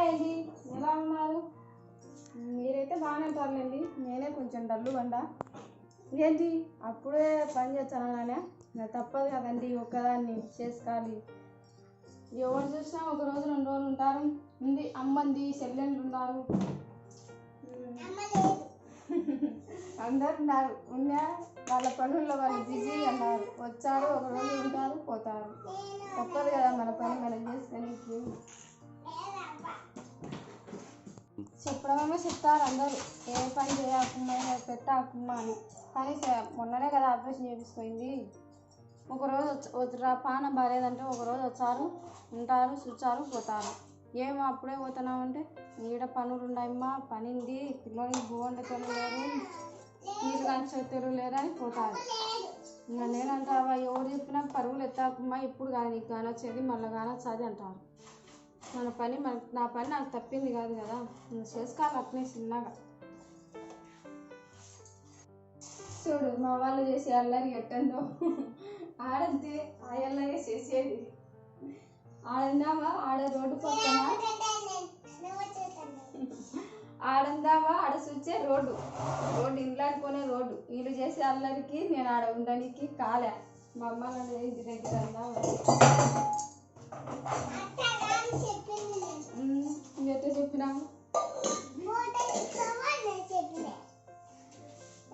Hi అండి. ఎలా ఉన్నారు? మీరైతే బాగానే ఉంటారులేండి. నేనే కొంచెం డల్లు బండ ఏంటి? అప్పుడే పని చేస్తాననే తప్పదు కదండి ఒక్కదాన్ని చేసుకోవాలి. ఎవరు చూసినా ఒక రోజు రెండు రోజులు ఉంటారు. ఉంది అమ్మంది చెల్లెళ్ళు ఉన్నారు. అందరు ఉన్నారు. ఉన్నా వాళ్ళ పనుల్లో వాళ్ళు బిజీ అన్నారు వచ్చారు ఒక రోజు ఉంటారు పోతారు. తప్పదు కదా మన పని మనం చేసుకోనికి. చెప్పడమేమో చెప్తారు అందరూ. ఏ పని చేయకుండా పెట్టకుండా అని. కానీ మొన్ననే కదా ఆపరేషన్ చేపించుకుంది. ఒకరోజు వచ్చి- పాన పానం బాగాలేదంటే ఒకరోజు వచ్చారు ఉంటారు చూచారు పోతారు. ఏమో అప్పుడే పోతున్నామంటే ఈడ పనులు ఉన్నాయమ్మా పనింది పిల్లలకి భూవండతలు లేరు నీళ్ళు కానీ చేతులు లేదని పోతారు. ఇంకా నేనంటావా ఎవరు చెప్పినా పరుగులు ఎత్తాకమ్మా ఇప్పుడు కానీ నీకు కానీ వచ్చేది మళ్ళీ కానీ వచ్చేది అంటారు. మన పని మన నా పని నాకు తప్పింది కాదు కదా. నువ్వు చేసుకోవాలి అట్నే చిన్నగా చూడు మా వాళ్ళు చేసే అల్లరి ఎట్టందో. ఆడంతే ఆ అల్లరి చేసేది. ఆడందామా ఆడ రోడ్డు పక్కన. ఆడందామా ఆడ చూచే రోడ్డు. రోడ్డు ఇంట్లో రోడ్డు. వీళ్ళు చేసే అల్లరికి నేను ఆడ ఉండడానికి కాలే. మా అమ్మ నన్ను ఇంటి దగ్గర అందామా చెప్పినాము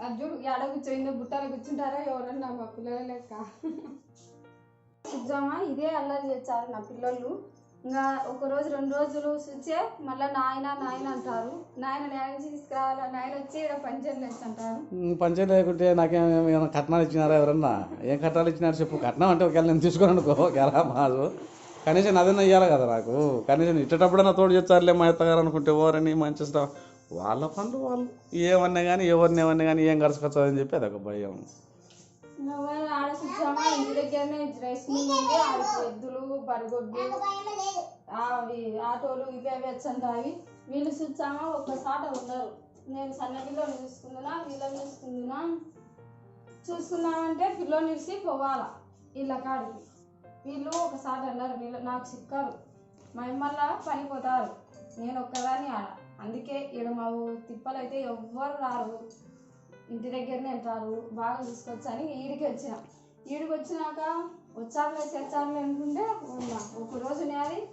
అర్జుడు ఎడ కూర్చోయిందో బుట్టలో కూర్చుంటారా ఎవరన్నా మా పిల్లల లెక్క. చూద్దామా? ఇదే అల్లరి చేస్తారు నా పిల్లలు. ఇంకా ఒక రోజు రెండు రోజులు చూచే మళ్ళీ నాయన నాయన అంటారు. నాయన నాయన తీసుకురావాలా? నాయన వచ్చి ఇక్కడ పంచర్లు వేసి అంటారు. లేకుంటే నాకేం ఏమైనా కట్నాలు ఇచ్చినారా ఎవరన్నా? ఏం కట్నాలు ఇచ్చినారు చెప్పు. కట్నం అంటే ఒకవేళ నేను తీసుకుని అనుకో ఎలా మాదు కనీసం అదన్నా ఇవ్వాలి కదా నాకు. కనీసం ఇచ్చేటప్పుడన్నా తోడు చెప్తారులే మా అత్తగారు అనుకుంటే ఎవరని మంచి వాళ్ళ పనులు వాళ్ళు. ఏమన్నా కానీ ఎవరిని ఏమన్నా కానీ ఏం అని చెప్పి అదొక భయం. ఇంటి దగ్గరనే రైస్ మిల్ ఎద్దులు అవి ఆటోలు ఇవి అవి వీళ్ళు చూచామా ఒక్కసాట ఉన్నారు. నేను సన్న పిల్లని చూసుకుందునా? వీళ్ళని చూసుకుందునా? చూసుకున్నామంటే పిల్లని ఇడిసి పోవాలా. వీళ్ళ కాడికి. వీళ్ళు ఒకసారి అన్నారు వీళ్ళు నాకు చిక్కరు. మా మళ్ళా పనిపోతారు. నేను ఒక్కదాన్ని ఆడ. అందుకే ఈడ మా తిప్పలు అయితే ఎవ్వరు రారు. ఇంటి దగ్గరనే ఉంటారు. బాగా చూసుకోవచ్చు అని ఈడికి వచ్చిన. ఈడికి వచ్చినాక వచ్చారులే చేర్చారులే అనుకుంటే ఉన్నా. ఒక రోజు నేది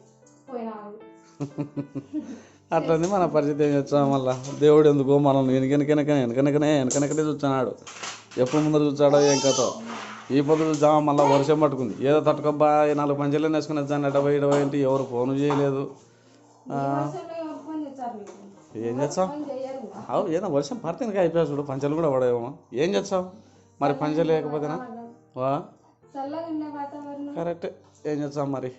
పోయినారు. అట్లనే మన పరిస్థితి ఏం చేస్తాం మళ్ళా? దేవుడు ఎందుకో మనల్ని వెనకెనకనకనే వెనకనకనే వెనకనకనే చూస్తున్నాడు. ఎప్పుడు ముందర చూచాడో ఏం కథ. ఈ పొద్దు చూద్దామా మళ్ళీ వర్షం పట్టుకుంది. ఏదో తట్టుకోబ్బా ఈ నాలుగు పంచెలు వేసుకుని వచ్చాను ఎడబై ఇడబై అంటే ఎవరు ఫోన్ చేయలేదు. ఏం చేస్తాం ఫోన్ చేయరు. అవు ఏదో వర్షం పడుతుంది అయిపోయా చూడు పంచెలు కూడా పడేమో ఏం చేస్తాం మరి పంచెలు లేకపోతేనా వా కరెక్టే. ఏం చేస్తాం మరి?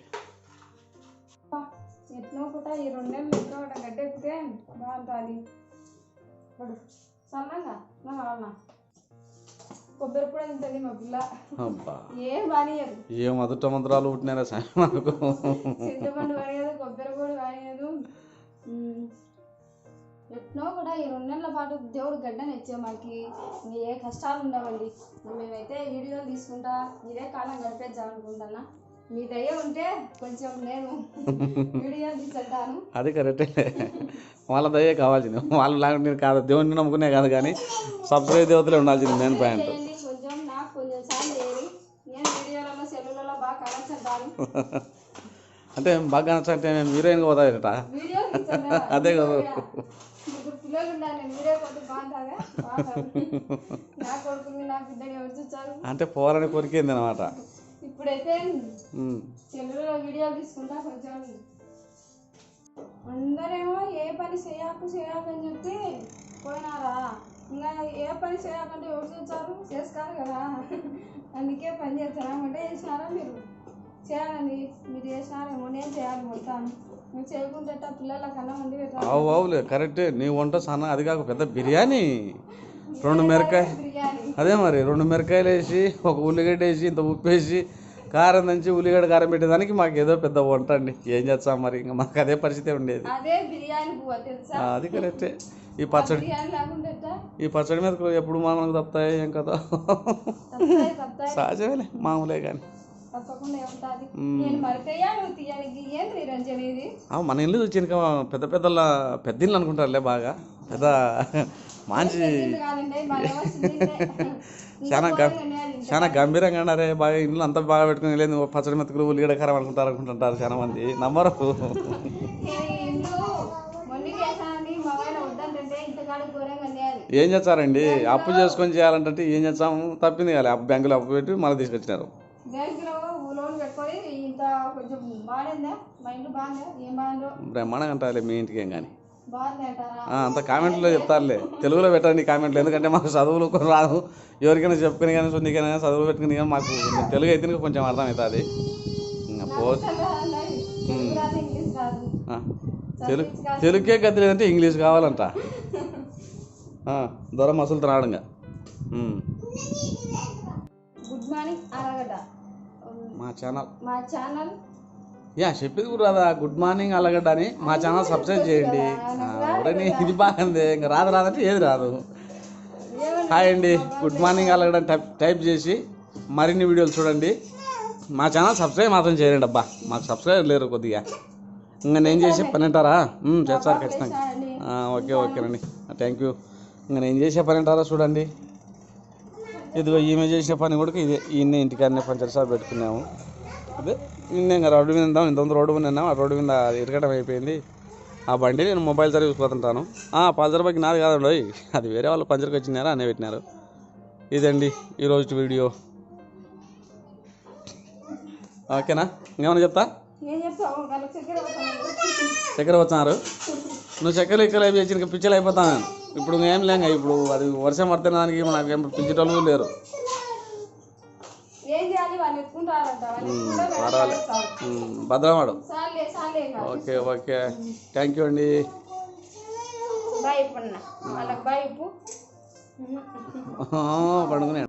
బాగుంటుంది. కొబ్బరి కూడా తింటుంది మా పిల్ల. అబ్బా. ఏం బానియదు ఏం అదుట మంత్రాలు పుట్టినారా సార్ నాకు చింతపండు వాడేది కొబ్బరి కూడా వాడేది ఎట్నో కూడా ఈ రెండు నెలల పాటు దేవుడు గడ్డని ఇచ్చే మాకి. ఏ కష్టాలు ఉండవండి. మేమైతే వీడియోలు తీసుకుంటా ఇదే కాలం గడిపేద్దాం మీ దయ ఉంటే కొంచెం నేను వీడియోలు తీసుకుంటాను అది కరెక్టే వాళ్ళ దయే కావాల్సింది. వాళ్ళ లాగా నేను కాదు దేవుడిని నమ్ముకునే కాదు కానీ సబ్స్క్రైబ్ దేవతలే ఉండాల్సింది మెయిన్ పాయింట్ చేయండి కొంచెం నాకు కొంచెం సాయం చేయండి నేను వీడియోలలో సెల్లులలో బాగా కనెక్ట్ అంటే బాగా నచ్చంటే మేము హీరోయిన్గా పోతాయట అదే కదా. నేను అంటే పోవాలని కోరికేంది అనమాట ఇప్పుడైతే సెల్లులో వీడియోలు తీసుకుంటా కొంచెం. అందరేమో ఏ పని చేయకు చేయకు అని చెప్పి పోయినారా? ఇంకా ఏ పని చేయకంటే ఎవరు చూచారు చేసుకోరు కదా. అందుకే పని చేస్తారా? వంట చేసినారా మీరు? చేయాలండి మీరు చేసినారేమో నేను చేయాలి మొత్తం. చేయకుంటే కన్నా వండి పెట్టాలి? అవు అవులే కరెక్టే. నీ వంట సన్న అది కాక పెద్ద బిర్యానీ. రెండు మిరకాయ అదే మరి రెండు మిరకాయలు వేసి ఒక ఉల్లిగడ్డ వేసి ఇంత ఉప్పు వేసి కారం దంచి ఉల్లిగడ్డ కారం పెట్టేదానికి మాకు ఏదో పెద్ద వంట అండి. ఏం చేస్తాం మరి? ఇంకా మాకు అదే పరిస్థితి ఉండేది. అదే కరెక్టే. ఈ పచ్చడి ఈ పచ్చడి మీద ఎప్పుడు మనకు తప్పుతాయి ఏం కదా సహజమేలే మామూలే కానీ. తప్పకుండా ఏముంటుంది నేను మరిపోయా నువ్వు తీయడానికి ఏంటి నిరంజన్ ఇది? ఆ, మన ఇల్లు చూసి ఇంకా పెద్ద పెద్దల పెద్ద ఇల్లు అనుకుంటారులే బాగా. పెద్ద మంచి చాలా చాలా గంభీరంగా అన్నారే బాగా ఇల్లు అంతా బాగా పెట్టుకుని లేదు పచ్చడి మెతుకులు ఉల్లిగడకారం అనుకుంటారు అనుకుంటుంటారు చాలా మంది. నమ్మరు. ఏం చేస్తారండి? అప్పు చేసుకొని చేయాలంటే ఏం చేస్తాము తప్పింది కాలే. అప్పు బ్యాంకులో అప్పు పెట్టి మళ్ళీ తీసుకొచ్చినారు. బ్యాంకులో లోన్ పెట్టుకొని ఇంత కొంచెం బాగుందా మా ఇంట్లో బాగుందా? ఏం బాగుందో? బ్రహ్మాండంగా అంటారులే మీ ఇంటికి ఏం కానీ బాగుంది అంటారా? ఆ, అంత కామెంట్లో చెప్తారులే. తెలుగులో పెట్టండి కామెంట్లు. ఎందుకంటే మాకు చదువులు కొన్ని రాదు ఎవరికైనా చెప్పుకుని కానీ సున్నికైనా కానీ చదువులు పెట్టుకుని కానీ మాకు తెలుగు అయితే కొంచెం అర్థమవుతుంది. ఇంకా పో అసలు తెలుగు రాదు ఇంగ్లీష్ రాదు. ఆ, తెలుగు తెలుగుకే గతి లేదంటే ఇంగ్లీష్ కావాలంట. ఆ, దొర మసులు తినాడంగా గుడ్ మార్నింగ్ మా ఛానల్. మా ఛానల్. యా చెప్పేది కూడా రాదా గుడ్ మార్నింగ్ అలగడ్డ అని. మా ఛానల్ సబ్స్క్రైబ్ చేయండి. ఎవరని ఇది బాగుంది ఇంకా రాదు రాదంటే ఏది రాదు. హాయ్ అండి గుడ్ మార్నింగ్ అలగడ్డ టైప్ టైప్ చేసి మరిన్ని వీడియోలు చూడండి. మా ఛానల్ సబ్స్క్రైబ్ మాత్రం చేయండి అబ్బా. మాకు సబ్స్క్రైబ్ లేరు కొద్దిగా. ఇంకా నేను చేసే పని అంటారా? చేస్తారు ఖచ్చితంగా. ఓకే ఓకేనండి థ్యాంక్ యూ ఇంకా నేను చేసే పని అంటారా చూడండి. ఇదిగో ఈమె చేసిన పని కూడా ఇదే. ఈయన ఇంటికాడనే పంచర్ షాప్ పెట్టుకున్నాము. అదే ఇంకా రోడ్డు మీద ఉందాం ఇంత రోడ్డు మీద ఉన్నాం ఆ రోడ్డు మీద ఇరగడం అయిపోయింది. ఆ బండి నేను మొబైల్ సర్వీస్ చూసుకుంటుంటాను ఆ పంచర్ బైక్ నాది కాదండి. అది వేరే వాళ్ళు పంచర్కి వచ్చినారా అనే పెట్టినారు. ఇదండి ఈరోజు వీడియో. ఓకేనా? ఇంకేమైనా చెప్తా? చక్కెర వచ్చారు నువ్వు చక్కెర ఇక్కడ చేసి ఇంకా పిచ్చలు అయిపోతాను. ఇప్పుడు ఏం లేక ఇప్పుడు అది వర్షం పడితే దానికి నాకు ఏం పిచ్చేటోళ్ళు లేరు. భద్రమాడు ఇంకా. Okay okay. థ్యాంక్ యూ అండి. పండుకునే